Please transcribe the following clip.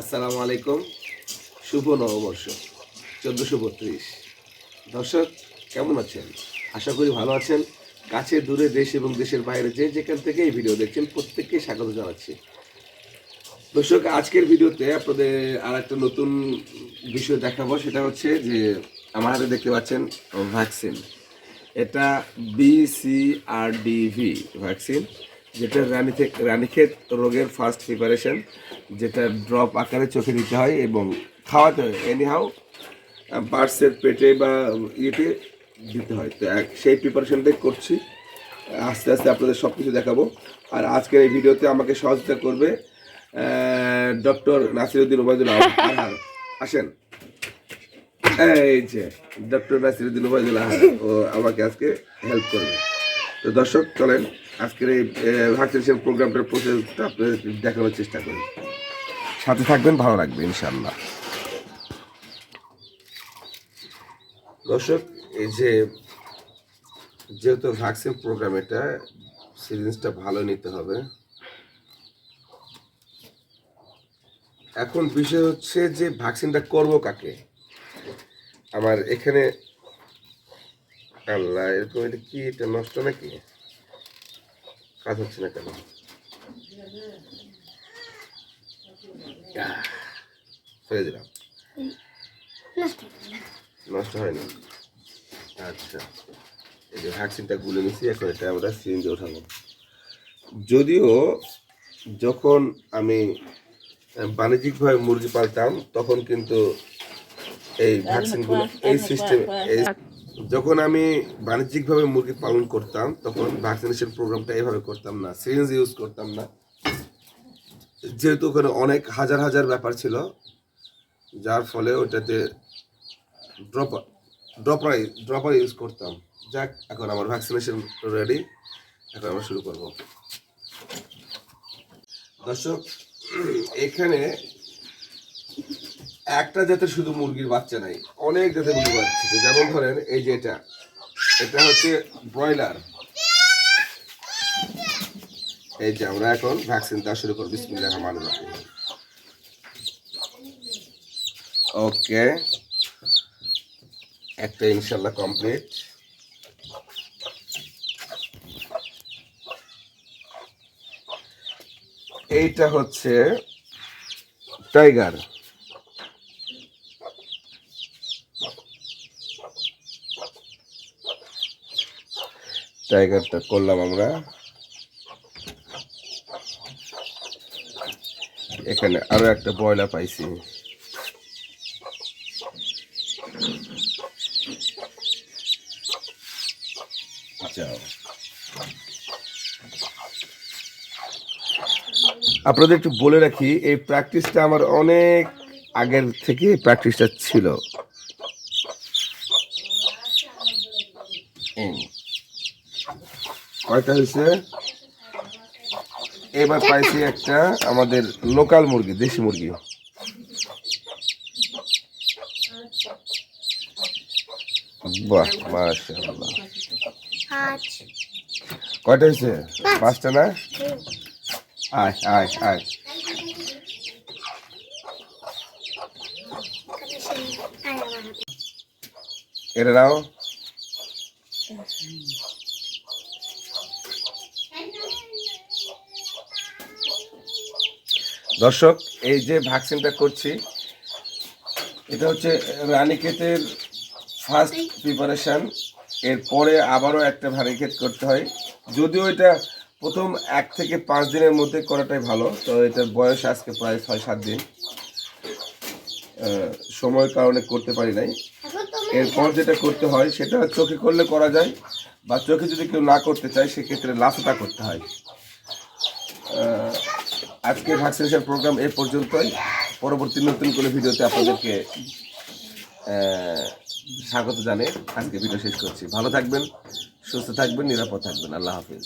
আসসালামু আলাইকুম। শুভ নববর্ষ, চোদ্দোশো বত্রিশ। দর্শক, কেমন আছেন? আশা করি ভালো আছেন। কাছে, দূরে দেশ এবং দেশের বাইরে যে যেখান থেকে এই ভিডিও দেখছেন, প্রত্যেককে স্বাগত জানাচ্ছি। দর্শক, আজকের ভিডিওতে আপনাদের আর একটা নতুন বিষয় দেখাবো। সেটা হচ্ছে যে, আমার হাতে দেখতে পাচ্ছেন ভ্যাকসিন এটা বিসিআরডিভি ভ্যাকসিন যেটা রানী থেকে রানীক্ষেত রোগের ফার্স্ট প্রিপারেশন যেটা ড্রপ আকারে চোখে দিতে হয় এবং খাওয়াতে হয়। এনিহাও বার্ডসের পেটে বা ইয়েতে দিতে হয়। তো সেই প্রিপারেশনটাই করছি। আস্তে আস্তে আপনাদের সব কিছু দেখাবো। আর আজকের এই ভিডিওতে আমাকে সহযোগিতা করবে ডক্টর নাসিরুদ্দিন ওবায়দুল আহার আসেন। এই যে ডক্টর নাসিরুদ্দিন ওবায়দুল আহার ও আমাকে আজকে হেল্প করবে। তো দর্শক, চলেন। আজকের এই ভ্যাকসিনেশন প্রোগ্রামটার প্রসেসটা আপনাদের দেখানোর চেষ্টা করি। সাথে থাকবেন, ভালো লাগবে ইনশাল্লাহ দর্শক, এই যে, যেহেতু ভ্যাকসিন প্রোগ্রাম এটা সিরিঞ্জটা ভালো নিতে হবে। এখন বিষয় হচ্ছে যে ভ্যাকসিনটা করব কাকে? আমার এখানে, আল্লাহ, এরকম এটা কি, এটা নষ্ট নাকি? কাজ হচ্ছে না কেন? ফেলে দিলাম। নষ্ট হয়নি আচ্ছা। এই যে ভ্যাকসিনটা গুলে নিছি এখন এটা আমরা সিরিঞ্জে ওঠাবো। যদিও যখন আমি বাণিজ্যিকভাবে মুরগি পালতাম তখন কিন্তু এই ভ্যাকসিনগুলো এই সিস্টেম এই যখন আমি বাণিজ্যিকভাবে মুরগি পালন করতাম, তখন ভ্যাকসিনেশন প্রোগ্রামটা এভাবে করতাম না সিরিঞ্জ ইউজ করতাম না। যেহেতু ওখানে অনেক হাজার হাজার ব্যাপার ছিল, যার ফলে ওটাতে ড্রপার ড্রপার ড্রপার ইউজ করতাম। যাক, এখন আমার ভ্যাকসিনেশন রেডি এখন আমরা শুরু করব। দর্শক, এখানে একটা জাতের শুধু মুরগির বাচ্চা নাই, অনেক জাতের মুরগি বাচ্চা যেমন ধরেন, এই যে এটা এটা হচ্ছে ব্রয়লার। এই যে আমরা এখন ভ্যাকসিন দেওয়া শুরু করব বিসমিল্লাহ রহমান রহিম। ওকে। একটা ইনশাল্লাহ কমপ্লিট এইটা হচ্ছে টাইগার টাইগারটা করলাম আমরা। এখানে আরও একটা বয়লা পাইছি। যাও আপনাদের একটু বলে রাখি, এই প্র্যাকটিসটা আমার অনেক আগের থেকে প্র্যাকটিসটা ছিল। কয়টা হয়েছে এবার পাইছি একটা আমাদের লোকাল মুরগি দেশি মুরগি। বাহ মাশাআল্লাহ। কয়টা হয়েছে? পাঁচটা না? আয় আয় আয়। এটা নাও। দর্শক, এই যে ভ্যাকসিনটা করছি, এটা হচ্ছে রানীক্ষেতের ফার্স্ট প্রিপারেশন এরপরে আবারও একটা রানীক্ষেত করতে হয়। যদিও এটা প্রথম এক থেকে পাঁচ দিনের মধ্যে করাটাই ভালো, তো এটার বয়স আজকে প্রায় ছয় সাত দিন। সময়ের কারণে করতে পারি নাই। এরপর যেটা করতে হয়, সেটা চোখে করলে করা যায়, বা চোখে যদি কেউ না করতে চায়, সেক্ষেত্রে লাফাটা করতে হয়। আহ, আজকে ভ্যাকসিনেশন প্রোগ্রাম এ পর্যন্তই। পরবর্তী নতুন কোনো ভিডিওতে আপনাদেরকে স্বাগত জানিয়ে আজকে ভিডিও শেষ করছি। ভালো থাকবেন সুস্থ থাকবেন নিরাপদ থাকবেন। আল্লাহ হাফিজ।